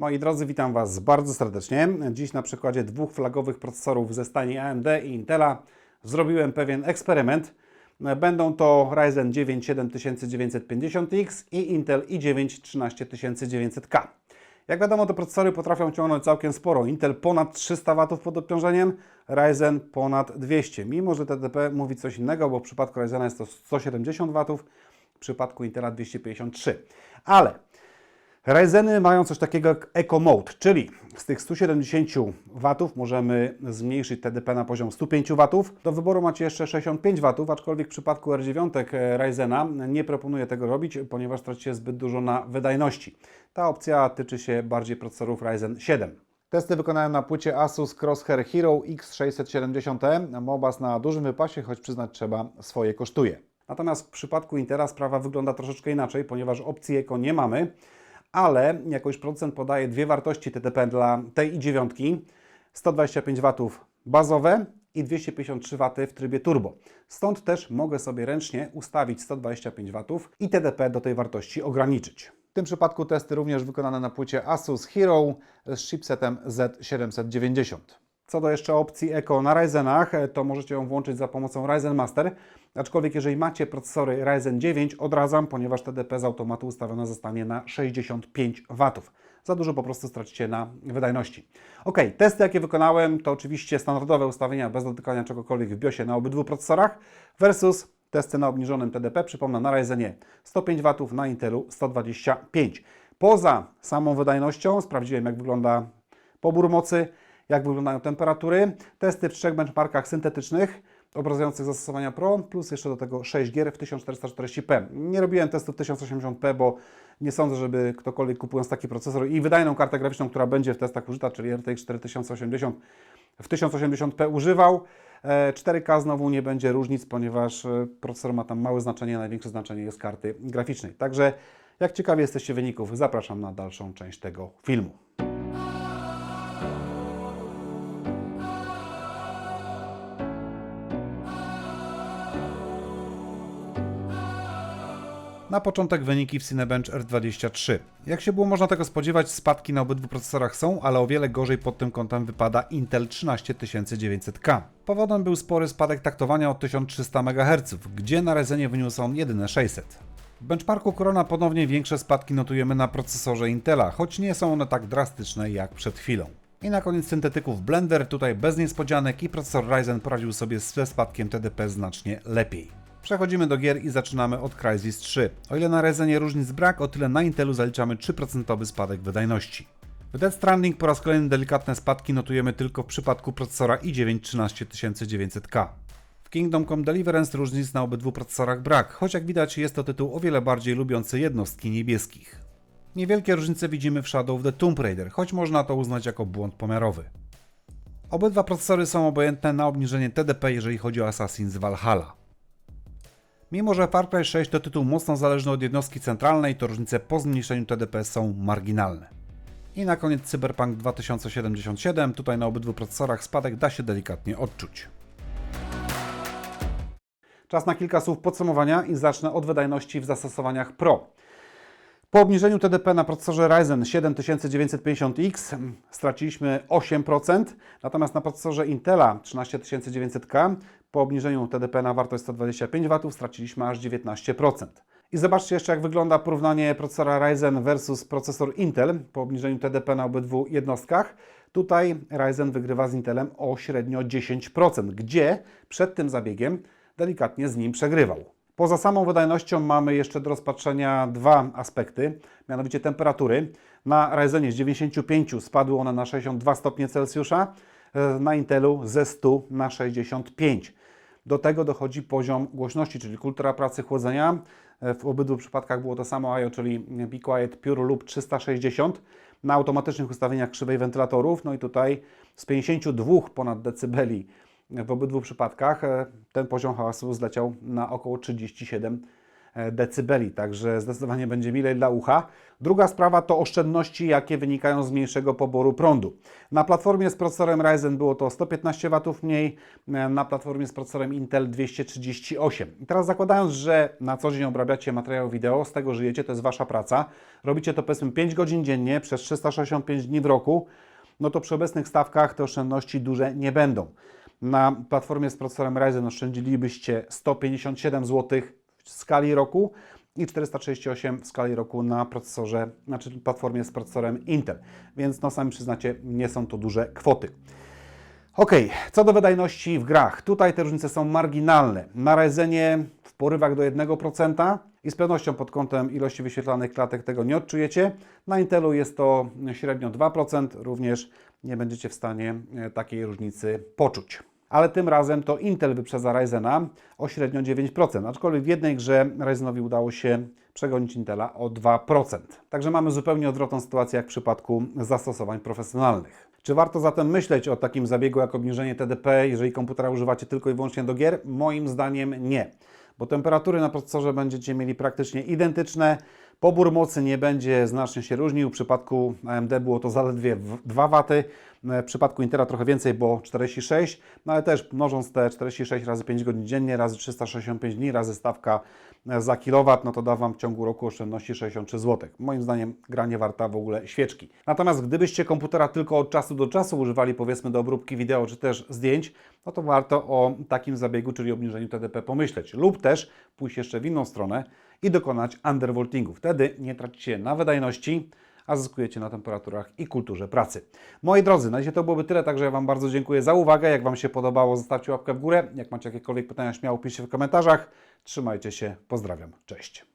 Moi drodzy, witam Was bardzo serdecznie. Dziś na przykładzie dwóch flagowych procesorów ze stani AMD i Intela zrobiłem pewien eksperyment. Będą to Ryzen 9 7950X i Intel i9 13900K. Jak wiadomo, te procesory potrafią ciągnąć całkiem sporo. Intel ponad 300 W pod obciążeniem, Ryzen ponad 200. Mimo, że TDP mówi coś innego, bo w przypadku Ryzena jest to 170 W, w przypadku Intela 253. Ale Ryzeny mają coś takiego jak Eco Mode, czyli z tych 170 W możemy zmniejszyć TDP na poziom 105 W. Do wyboru macie jeszcze 65 W, aczkolwiek w przypadku R9 Ryzena nie proponuję tego robić, ponieważ tracicie zbyt dużo na wydajności. Ta opcja tyczy się bardziej procesorów Ryzen 7. Testy wykonałem na płycie Asus Crosshair Hero X670M. Mobas na dużym wypasie, choć przyznać trzeba, swoje kosztuje. Natomiast w przypadku Intela sprawa wygląda troszeczkę inaczej, ponieważ opcji Eco nie mamy ale jako już producent podaje dwie wartości TDP dla tej i dziewiątki, 125 W bazowe i 253 W w trybie turbo. Stąd też mogę sobie ręcznie ustawić 125 W i TDP do tej wartości ograniczyć. W tym przypadku testy również wykonane na płycie Asus Hero z chipsetem Z790. Co do jeszcze opcji Eco na Ryzenach, to możecie ją włączyć za pomocą Ryzen Master. Aczkolwiek jeżeli macie procesory Ryzen 9, odradzam, ponieważ TDP z automatu ustawione zostanie na 65 W. Za dużo po prostu stracicie na wydajności. Ok, testy jakie wykonałem to oczywiście standardowe ustawienia bez dotykania czegokolwiek w BIOSie na obydwu procesorach versus testy na obniżonym TDP, przypomnę na Ryzenie 105 W, na Intelu 125. Poza samą wydajnością sprawdziłem jak wygląda pobór mocy, jak wyglądają temperatury, testy w trzech benchmarkach syntetycznych obrazujących zastosowania Pro, plus jeszcze do tego 6 gier w 1440p. Nie robiłem testów 1080p, bo nie sądzę, żeby ktokolwiek kupując taki procesor i wydajną kartę graficzną, która będzie w testach użyta, czyli RTX 4080 w 1080p używał. 4K znowu nie będzie różnic, ponieważ e, procesor ma tam małe znaczenie, największe znaczenie jest karty graficznej. Także jak ciekawi jesteście wyników, zapraszam na dalszą część tego filmu. Na początek wyniki w Cinebench R23. Jak się było można tego spodziewać, spadki na obydwu procesorach są, ale o wiele gorzej pod tym kątem wypada Intel 13900K. Powodem był spory spadek taktowania o 1300 MHz, gdzie na Ryzenie wyniósł on jedyne 600. W benchmarku Corona ponownie większe spadki notujemy na procesorze Intela, choć nie są one tak drastyczne jak przed chwilą. I na koniec syntetyków Blender, tutaj bez niespodzianek i procesor Ryzen poradził sobie ze spadkiem TDP znacznie lepiej. Przechodzimy do gier i zaczynamy od Crysis 3. O ile na Ryzenie różnic brak, o tyle na Intelu zaliczamy 3% spadek wydajności. W Death Stranding po raz kolejny delikatne spadki notujemy tylko w przypadku procesora i9 13900K. W Kingdom Come Deliverance różnic na obydwu procesorach brak, choć jak widać jest to tytuł o wiele bardziej lubiący jednostki niebieskich. Niewielkie różnice widzimy w Shadow of the Tomb Raider, choć można to uznać jako błąd pomiarowy. Obydwa procesory są obojętne na obniżenie TDP, jeżeli chodzi o Assassin's Valhalla. Mimo, że Far Cry 6 to tytuł mocno zależny od jednostki centralnej, to różnice po zmniejszeniu TDP są marginalne. I na koniec Cyberpunk 2077, tutaj na obydwu procesorach spadek da się delikatnie odczuć. Czas na kilka słów podsumowania i zacznę od wydajności w zastosowaniach Pro. Po obniżeniu TDP na procesorze Ryzen 7950X straciliśmy 8%, natomiast na procesorze Intela 13900K po obniżeniu TDP na wartość 125 W straciliśmy aż 19%. I zobaczcie jeszcze, jak wygląda porównanie procesora Ryzen versus procesor Intel po obniżeniu TDP na obydwu jednostkach. Tutaj Ryzen wygrywa z Intelem o średnio 10%, gdzie przed tym zabiegiem delikatnie z nim przegrywał. Poza samą wydajnością mamy jeszcze do rozpatrzenia dwa aspekty, mianowicie temperatury. Na Ryzenie z 95 spadły one na 62 stopnie Celsjusza, e, na Intelu ze 100 na 65. Do tego dochodzi poziom głośności, czyli kultura pracy chłodzenia. E, w obydwu przypadkach było to samo IO, czyli Be Quiet Pure lub 360 na automatycznych ustawieniach krzywej wentylatorów. No i tutaj z 52 ponad decybeli w obydwu przypadkach e, ten poziom hałasu zleciał na około 37 e, decybeli, także zdecydowanie będzie milej dla ucha. Druga sprawa to oszczędności, jakie wynikają z mniejszego poboru prądu. Na platformie z procesorem Ryzen było to 115 W mniej, e, na platformie z procesorem Intel 238. I teraz zakładając, że na co dzień obrabiacie materiał wideo, z tego żyjecie, to jest Wasza praca, robicie to powiedzmy 5 godzin dziennie przez 365 dni w roku, no to przy obecnych stawkach te oszczędności duże nie będą. Na platformie z procesorem Ryzen oszczędzilibyście 157 zł w skali roku i 438 w skali roku na procesorze, znaczy platformie z procesorem Intel. Więc no sami przyznacie, nie są to duże kwoty. Ok, co do wydajności w grach. Tutaj te różnice są marginalne. Na w porywach do 1% i z pewnością pod kątem ilości wyświetlanych klatek tego nie odczujecie. Na Intelu jest to średnio 2%, również nie będziecie w stanie e, takiej różnicy poczuć. Ale tym razem to Intel wyprzedza Ryzena o średnio 9%, aczkolwiek w jednej grze Ryzenowi udało się przegonić Intela o 2%. Także mamy zupełnie odwrotną sytuację jak w przypadku zastosowań profesjonalnych. Czy warto zatem myśleć o takim zabiegu jak obniżenie TDP, jeżeli komputera używacie tylko i wyłącznie do gier? Moim zdaniem nie, bo temperatury na procesorze będziecie mieli praktycznie identyczne. Pobór mocy nie będzie znacznie się różnił. W przypadku AMD było to zaledwie w- 2 W, w przypadku Intela trochę więcej, bo 46, no ale też mnożąc te 46 razy 5 godzin dziennie, razy 365 dni, razy stawka za kilowat, no to da Wam w ciągu roku oszczędności 63 zł. Moim zdaniem gra nie warta w ogóle świeczki. Natomiast gdybyście komputera tylko od czasu do czasu używali powiedzmy do obróbki wideo czy też zdjęć, no to warto o takim zabiegu, czyli obniżeniu TDP pomyśleć. Lub też pójść jeszcze w inną stronę i dokonać undervoltingu. Wtedy nie tracicie na wydajności, a zyskujecie na temperaturach i kulturze pracy. Moi drodzy, na dzisiaj to byłoby tyle, także ja Wam bardzo dziękuję za uwagę. Jak Wam się podobało, zostawcie łapkę w górę. Jak macie jakiekolwiek pytania, śmiało piszcie w komentarzach. Trzymajcie się, pozdrawiam, cześć.